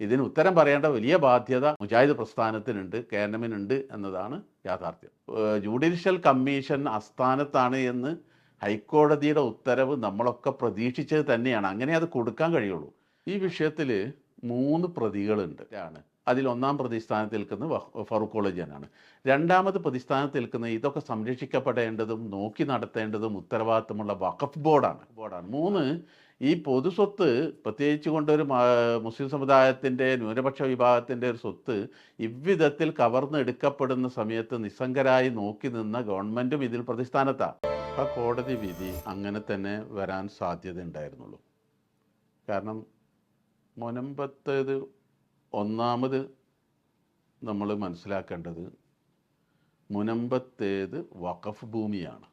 ഇതിന് ഉത്തരം പറയേണ്ട വലിയ ബാധ്യത മുജാഹിദ് പ്രസ്ഥാനത്തിനുണ്ട് കെ എൻ എമ്മിനുണ്ട് എന്നതാണ് യാഥാർത്ഥ്യം. ജുഡീഷ്യൽ കമ്മീഷൻ ആസ്ഥാനത്താണ് എന്ന് ഹൈക്കോടതിയുടെ ഉത്തരവ് നമ്മളൊക്കെ പ്രതീക്ഷിച്ചത് തന്നെയാണ്. അങ്ങനെ അത് കൊടുക്കാൻ കഴിയുള്ളൂ. ഈ വിഷയത്തിൽ മൂന്ന് പ്രതികളുണ്ട്. ആണ്. അതിൽ ഒന്നാം പ്രതിസ്ഥാനത്ത് നിൽക്കുന്ന ഫറൂഖ് കോളേജിയനാണ്. രണ്ടാമത് പ്രതിസ്ഥാനത്ത് നിൽക്കുന്ന ഇതൊക്കെ സംരക്ഷിക്കപ്പെടേണ്ടതും നോക്കി നടത്തേണ്ടതും ഉത്തരവാദിത്തമുള്ള വഖഫ് ബോർഡാണ്. ബോർഡാണ്. മൂന്ന് ഈ പൊതുസ്വത്ത് പ്രത്യേകിച്ച് കൊണ്ടൊരു മുസ്ലിം സമുദായത്തിന്റെ ന്യൂനപക്ഷ വിഭാഗത്തിന്റെ ഒരു സ്വത്ത് ഇவ்விധത്തിൽ കവർന്നെടുക്കപ്പെടുന്ന സമയത്ത് നിസ്സംഗരായി നോക്കി നിന്ന ഗവൺമെന്റും ഇതിൽ പ്രതിസ്ഥാനത്താണ് ആ കോടതി വിധി അങ്ങനെ തന്നെ വരാൻ സാധ്യത ഉണ്ടായിരുന്നുള്ളൂ. കാരണം മുനമ്പത്തേത് ഒന്നാമത് നമ്മൾ മനസ്സിലാക്കേണ്ടത് മുനമ്പത്തേത് വഖഫ് ഭൂമിയാണ്.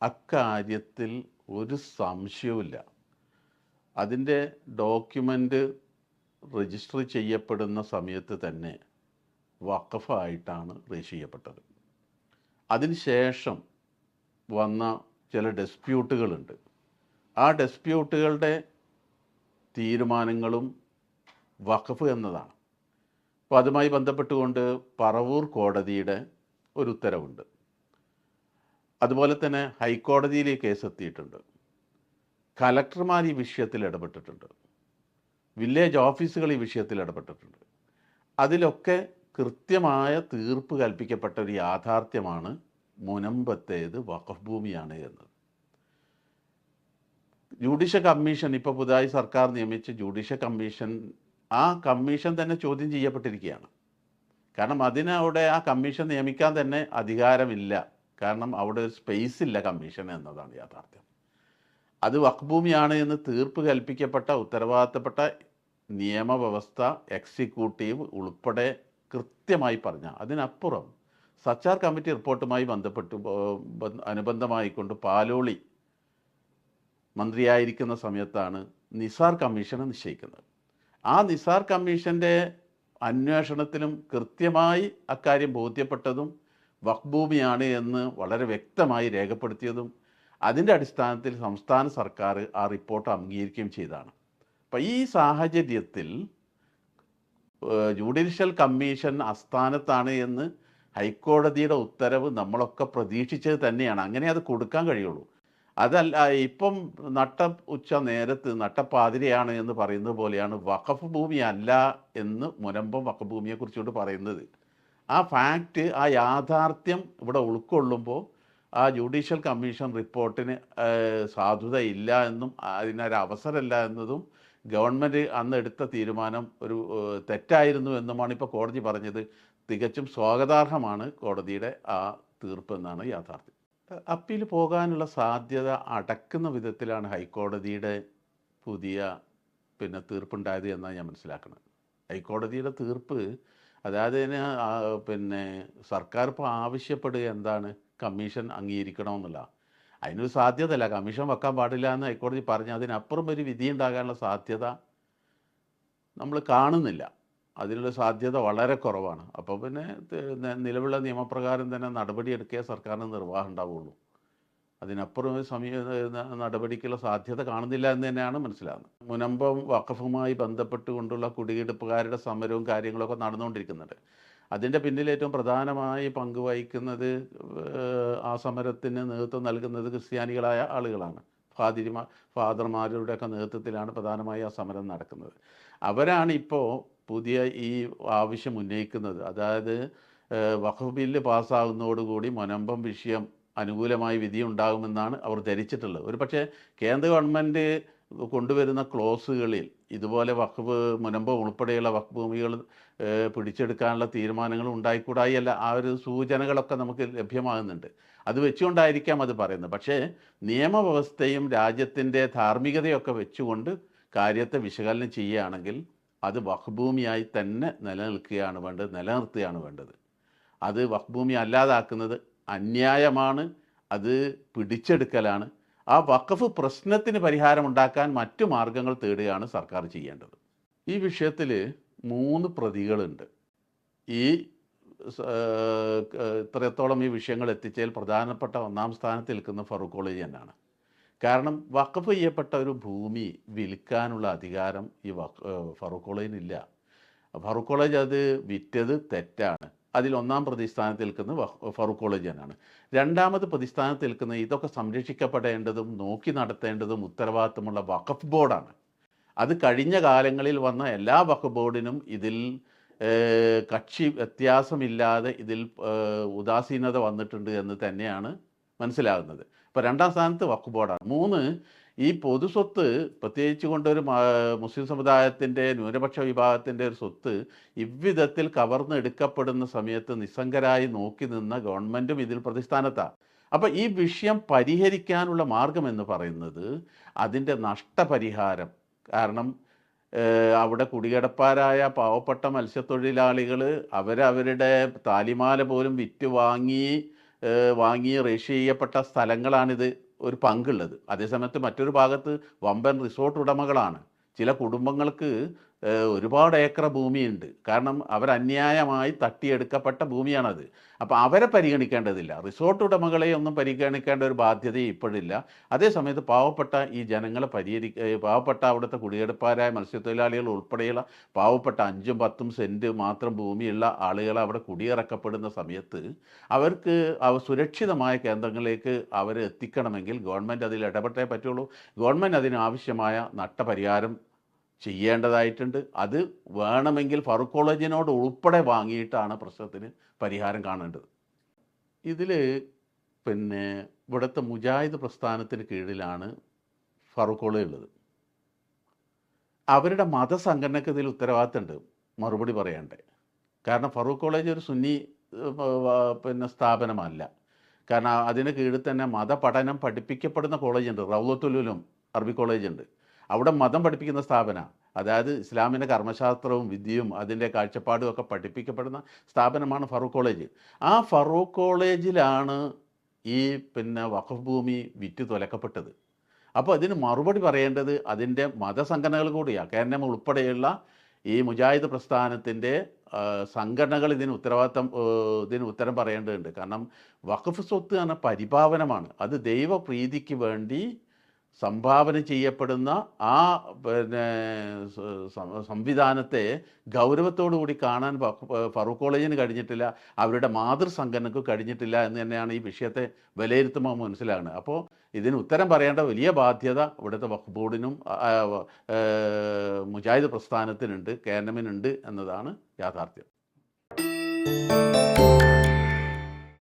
അക്കാര്യത്തിൽ ഒരു സംശയവുമില്ല. അതിന്റെ ഡോക്യുമെന്റ് രജിസ്റ്റർ ചെയ്യപ്പെടുന്ന സമയത്ത് തന്നെ വഖഫായിട്ടാണ് രജിസ്റ്റർ ചെയ്യപ്പെട്ടത്. അതിനുശേഷം വന്ന ചില ഡെസ്പ്യൂട്ടുകളുണ്ട്. ആ ഡെസ്പ്യൂട്ടുകളുടെ തീരുമാനങ്ങളും വഖഫ് എന്നതാണ്. അപ്പോൾ അതുമായി ബന്ധപ്പെട്ടുകൊണ്ട് പറവൂർ കോടതിയുടെ ഒരു ഉത്തരവുണ്ട്. അതുപോലെ തന്നെ ഹൈക്കോടതിയിൽ കേസ് എത്തിയിട്ടുണ്ട്. കലക്ടർമാർ ഈ വിഷയത്തിൽ ഇടപെട്ടിട്ടുണ്ട്. വില്ലേജ് ഓഫീസുകൾ ഈ വിഷയത്തിൽ ഇടപെട്ടിട്ടുണ്ട്. അതിലൊക്കെ കൃത്യമായ തീർപ്പ് കൽപ്പിക്കപ്പെട്ട ഒരു യാഥാർത്ഥ്യമാണ് മുനമ്പത്തേത് വഖഫ് ഭൂമിയാണ് എന്നത്. ജുഡീഷ്യൽ കമ്മീഷൻ ഇപ്പോൾ പുതുതായി സർക്കാർ നിയമിച്ച ജുഡീഷ്യൽ കമ്മീഷൻ ആ കമ്മീഷൻ തന്നെ ചോദ്യം ചെയ്യപ്പെട്ടിരിക്കുകയാണ്. കാരണം അതിനവിടെ ആ കമ്മീഷൻ നിയമിക്കാൻ തന്നെ അധികാരമില്ല. കാരണം അവിടെ ഒരു സ്പേസ് ഇല്ല കമ്മീഷൻ എന്നതാണ് യാഥാർത്ഥ്യം. അത് വക്ഭൂമിയാണ് എന്ന് തീർപ്പ് കൽപ്പിക്കപ്പെട്ട ഉത്തരവാദിത്തപ്പെട്ട നിയമവ്യവസ്ഥ എക്സിക്യൂട്ടീവ് ഉൾപ്പെടെ കൃത്യമായി പറഞ്ഞ അതിനപ്പുറം സച്ചാർ കമ്മിറ്റി റിപ്പോർട്ടുമായി ബന്ധപ്പെട്ട് അനുബന്ധമായിക്കൊണ്ട് പാലോളി മന്ത്രിയായിരിക്കുന്ന സമയത്താണ് നിസാർ കമ്മീഷനെ നിശ്ചയിക്കുന്നത്. ആ നിസാർ കമ്മീഷന്റെ അന്വേഷണത്തിലും കൃത്യമായി അക്കാര്യം ബോധ്യപ്പെട്ടതും വഖ്ഭൂമിയാണ് എന്ന് വളരെ വ്യക്തമായി രേഖപ്പെടുത്തിയതും അതിന്റെ അടിസ്ഥാനത്തിൽ സംസ്ഥാന സർക്കാർ ആ റിപ്പോർട്ട് അംഗീകരിക്കുകയും ചെയ്തതാണ്. അപ്പം ഈ സാഹചര്യത്തിൽ ജുഡീഷ്യൽ കമ്മീഷൻ അസ്ഥാനത്താണ് എന്ന് ഹൈക്കോടതിയുടെ ഉത്തരവ് നമ്മളൊക്കെ പ്രതീക്ഷിച്ചത് തന്നെയാണ്. അങ്ങനെ അത് കൊടുക്കാൻ കഴിയുള്ളൂ. അതല്ല ഇപ്പം നട്ട ഉച്ച നേരത്ത് നട്ടപ്പാതിരയാണ് എന്ന് പറയുന്നത് പോലെയാണ് വഖഫ് ഭൂമി അല്ല എന്ന് മുനമ്പം വഖഫ് ഭൂമിയെക്കുറിച്ചുകൊണ്ട് പറയുന്നത്. ആ ഫാക്റ്റ് ആ യാഥാർത്ഥ്യം ഇവിടെ ഉൾക്കൊള്ളുമ്പോൾ ആ ജുഡീഷ്യൽ കമ്മീഷൻ റിപ്പോർട്ടിന് സാധുതയില്ല എന്നും അതിനൊരവസരമില്ല എന്നതും ഗവൺമെന്റ് അന്ന് എടുത്ത തീരുമാനം ഒരു തെറ്റായിരുന്നു എന്നുമാണ് ഇപ്പോൾ കോടതി പറഞ്ഞത്. തികച്ചും സ്വാഗതാർഹമാണ് കോടതിയുടെ ആ തീർപ്പെന്നാണ് യാഥാർത്ഥ്യം. അപ്പീൽ പോകാനുള്ള സാധ്യത അടക്കുന്ന വിധത്തിലാണ് ഹൈക്കോടതിയുടെ പുതിയ പിന്നെ തീർപ്പുണ്ടായത് എന്നാണ് ഞാൻ മനസ്സിലാക്കുന്നത്. ഹൈക്കോടതിയുടെ തീർപ്പ് അതായത് പിന്നെ സർക്കാർ ഇപ്പോൾ ആവശ്യപ്പെടുക എന്താണ്? കമ്മീഷൻ അംഗീകരിക്കണമെന്നില്ല. അതിനൊരു സാധ്യതയല്ല. കമ്മീഷൻ വെക്കാൻ പാടില്ല എന്ന് ഹൈക്കോടതി പറഞ്ഞു അതിനപ്പുറം ഒരു വിധി ഉണ്ടാകാനുള്ള സാധ്യത നമ്മൾ കാണുന്നില്ല. അതിനുള്ള സാധ്യത വളരെ കുറവാണ്. അപ്പോൾ പിന്നെ നിലവിലുള്ള നിയമപ്രകാരം തന്നെ നടപടിയെടുക്കേ സർക്കാരിന് നിർവാഹം ഉണ്ടാവുള്ളൂ. അതിനപ്പുറം സമയ നടപടിക്കുള്ള സാധ്യത കാണുന്നില്ല എന്ന് തന്നെയാണ് മനസ്സിലാകുന്നത് മുനമ്പം വഖഫുമായി ബന്ധപ്പെട്ടുകൊണ്ടുള്ള കുടിയെടുപ്പുകാരുടെ സമരവും കാര്യങ്ങളൊക്കെ നടന്നുകൊണ്ടിരിക്കുന്നുണ്ട്. അതിന്റെ പിന്നിൽ ഏറ്റവും പ്രധാനമായി പങ്ക് വഹിക്കുന്നത് ആ സമരത്തിന് നേതൃത്വം നൽകുന്നത് ക്രിസ്ത്യാനികളായ ആളുകളാണ്. ഫാദിരിമാർ ഫാദർമാരുടെയൊക്കെ നേതൃത്വത്തിലാണ് പ്രധാനമായി ആ സമരം നടക്കുന്നത്. അവരാണ് ഇപ്പോൾ പുതിയ ഈ ആവശ്യം ഉന്നയിക്കുന്നത്. അതായത് വഖഫ് ബില്ല് പാസ്സാകുന്നതോടുകൂടി മുനമ്പം വിഷയം അനുകൂലമായി വിധി ഉണ്ടാകുമെന്നാണ് അവർ ധരിച്ചിട്ടുള്ളത്. ഒരു പക്ഷേ കേന്ദ്ര ഗവൺമെന്റ് കൊണ്ടുവരുന്ന ക്ലോസുകളിൽ ഇതുപോലെ വഖഫ് മുനമ്പ് ഉൾപ്പെടെയുള്ള വഖഫ് ഭൂമികൾ പിടിച്ചെടുക്കാനുള്ള തീരുമാനങ്ങൾ ഉണ്ടായിക്കൂടായല്ല ആ ഒരു സൂചനകളൊക്കെ നമുക്ക് ലഭ്യമാകുന്നുണ്ട്. അത് വെച്ചുകൊണ്ടായിരിക്കാം അത് പറയുന്നത്. പക്ഷേ നിയമവ്യവസ്ഥയും രാജ്യത്തിന്റെ ധാർമ്മികതയൊക്കെ വെച്ചുകൊണ്ട് കാര്യത്തെ വിശകലനം ചെയ്യുകയാണെങ്കിൽ അത് വഖ്ഭൂമിയായി തന്നെ നിലനിൽക്കുകയാണ് വേണ്ടത് നിലനിർത്തുകയാണ് വേണ്ടത്. അത് വഖ്ഭൂമി അല്ലാതാക്കുന്നത് അന്യായമാണ് അത് പിടിച്ചെടുക്കലാണ്. ആ വഖഫ് പ്രശ്നത്തിന് പരിഹാരം ഉണ്ടാക്കാൻ മറ്റു മാർഗങ്ങൾ തേടുകയാണ് സർക്കാർ ചെയ്യേണ്ടത്. ഈ വിഷയത്തിൽ മൂന്ന് പ്രതികളുണ്ട്. ഈ ഇത്രത്തോളം ഈ വിഷയങ്ങൾ എത്തിച്ചതിൽ പ്രധാനപ്പെട്ട ഒന്നാം സ്ഥാനത്ത് നിൽക്കുന്ന ഫറൂഖ് കോളേജ് തന്നെയാണ്. കാരണം വഖഫ് ചെയ്യപ്പെട്ട ഒരു ഭൂമി വിൽക്കാനുള്ള അധികാരം ഈ വഖ് ഫറൂഖ് കോളേജിനില്ല. ഫറൂഖ് കോളേജ് അത് വിറ്റത് തെറ്റാണ്. അതിൽ ഒന്നാം പ്രതിസ്ഥാനത്ത് നിൽക്കുന്നത് ഫറൂഖ് കോളേജ് തന്നെയാണ്. രണ്ടാമത് പ്രതിസ്ഥാനത്ത് നിൽക്കുന്ന ഇതൊക്കെ സംരക്ഷിക്കപ്പെടേണ്ടതും നോക്കി നടത്തേണ്ടതും ഉത്തരവാദിത്തമുള്ള വഖഫ് ബോർഡാണ്. അത് കഴിഞ്ഞ കാലങ്ങളിൽ വന്ന എല്ലാ വഖഫ് ബോർഡിനും ഇതിൽ കക്ഷി വ്യത്യാസമില്ലാതെ ഇതിൽ ഉദാസീനത വന്നിട്ടുണ്ട് എന്ന് തന്നെയാണ് മനസ്സിലാകുന്നത്. ഇപ്പോൾ രണ്ടാം സ്ഥാനത്ത് വഖഫ് ബോർഡാണ്. മൂന്ന് ഈ പൊതുസ്വത്ത് പ്രത്യേകിച്ച് കൊണ്ടൊരു മുസ്ലിം സമുദായത്തിന്റെ ന്യൂനപക്ഷ വിഭാഗത്തിന്റെ ഒരു സ്വത്ത് ഇவ்விധത്തിൽ കവർന്നെടുക്കപ്പെടുന്ന സമയത്ത് നിസ്സംഗരായി നോക്കി നിന്ന ഗവൺമെന്റും ഇതിൽ പ്രതിസ്ഥാനത്താണ് അപ്പോൾ ഈ വിഷയം പരിഹരിക്കാനുള്ള മാർഗം എന്ന് പറയുന്നത് അതിന്റെ നഷ്ടപരിഹാരം. കാരണം അവിടെ കുടികിടപ്പാരായ പാവപ്പെട്ട മത്സ്യത്തൊഴിലാളികൾ അവരവരുടെ താലിമാല പോലും വിറ്റ് വാങ്ങി വാങ്ങി രജിസ്റ്റർ ചെയ്യപ്പെട്ട സ്ഥലങ്ങളാണിത് ഒരു പങ്കുള്ളത്. അതേസമയത്ത് മറ്റൊരു ഭാഗത്ത് വമ്പൻ റിസോർട്ട് ഉടമകളാണ്. ചില കുടുംബങ്ങൾക്ക് ഒരുപാട് ഏക്കർ ഭൂമിയുണ്ട്. കാരണം അവർ അന്യായമായി തട്ടിയെടുക്കപ്പെട്ട ഭൂമിയാണത്. അപ്പോൾ അവരെ പരിഗണിക്കേണ്ടതില്ല. റിസോർട്ട് ഉടമകളെ ഒന്നും പരിഗണിക്കേണ്ട ഒരു ബാധ്യത ഇപ്പോഴില്ല. അതേസമയത്ത് പാവപ്പെട്ട ഈ ജനങ്ങളെ പരിഹരി പാവപ്പെട്ട അവിടുത്തെ കുടിയെടുപ്പാരായ മത്സ്യത്തൊഴിലാളികൾ ഉൾപ്പെടെയുള്ള പാവപ്പെട്ട അഞ്ചും പത്തും സെന്റ് മാത്രം ഭൂമിയുള്ള ആളുകൾ അവിടെ കുടിയിറക്കപ്പെടുന്ന സമയത്ത് അവർക്ക് അവ സുരക്ഷിതമായ കേന്ദ്രങ്ങളിലേക്ക് അവരെ എത്തിക്കണമെങ്കിൽ ഗവൺമെന്റ് അതിൽ ഇടപെട്ടേ പറ്റുള്ളൂ. ഗവൺമെന്റ് അതിനാവശ്യമായ നഷ്ടപരിഹാരം ചെയ്യേണ്ടതായിട്ടുണ്ട്. അത് വേണമെങ്കിൽ ഫറൂഖ് കോളേജിനോട് ഉൾപ്പെടെ വാങ്ങിയിട്ടാണ് പ്രശ്നത്തിന് പരിഹാരം കാണേണ്ടത്. ഇതിൽ പിന്നെ ഇവിടുത്തെ മുജാഹിദ് പ്രസ്ഥാനത്തിന് കീഴിലാണ് ഫറൂഖ് കോളേജ് ഉള്ളത്. അവരുടെ മതസംഘടനയ്ക്ക് ഇതിൽ ഉത്തരവാദിത്തമുണ്ട്. മറുപടി പറയണ്ടേ. കാരണം ഫറൂഖ് കോളേജ് ഒരു സുന്നി പിന്നെ സ്ഥാപനമല്ല. കാരണം അതിന് കീഴിൽ തന്നെ മതപഠനം പഠിപ്പിക്കപ്പെടുന്ന കോളേജുണ്ട്. റൗലത്തുലും അറബി കോളേജ് ഉണ്ട് അവിടെ മതം പഠിപ്പിക്കുന്ന സ്ഥാപന അതായത് ഇസ്ലാമിന്റെ കർമ്മശാസ്ത്രവും വിദ്യയും അതിന്റെ കാഴ്ചപ്പാടും ഒക്കെ പഠിപ്പിക്കപ്പെടുന്ന സ്ഥാപനമാണ് ഫറൂഖ് കോളേജ്. ആ ഫറൂഖ് കോളേജിലാണ് ഈ പിന്നെ വഖഫ് ഭൂമി വിറ്റ് തുലക്കപ്പെട്ടത്. അപ്പോൾ അതിന് മറുപടി പറയേണ്ടത് അതിന്റെ മതസംഘടനകൾ കൂടിയാണ്. കേരളം ഉൾപ്പെടെയുള്ള ഈ മുജാഹിദ് പ്രസ്ഥാനത്തിന്റെ സംഘടനകൾ ഇതിന് ഉത്തരവാദിത്തം ഇതിന് ഉത്തരം പറയേണ്ടതുണ്ട്. കാരണം വഖഫ് സ്വത്ത് എന്ന പരിപാവനമാണ് അത് ദൈവപ്രീതിക്ക് വേണ്ടി സംഭാവന ചെയ്യപ്പെടുന്ന ആ പിന്നെ സംവിധാനത്തെ കൂടി കാണാൻ ഫറൂഖ് കോളേജിന് കഴിഞ്ഞിട്ടില്ല. അവരുടെ മാതൃസംഘടനക്ക് കഴിഞ്ഞിട്ടില്ല എന്ന് തന്നെയാണ് ഈ വിഷയത്തെ വിലയിരുത്തുമ്പോൾ മനസ്സിലാകുന്നത്. അപ്പോൾ ഇതിന് ഉത്തരം പറയേണ്ട വലിയ ബാധ്യത ഇവിടുത്തെ വഖ് ബോർഡിനും മുജാഹിദ് പ്രസ്ഥാനത്തിനുണ്ട് കേരളമിനുണ്ട് എന്നതാണ് യാഥാർത്ഥ്യം.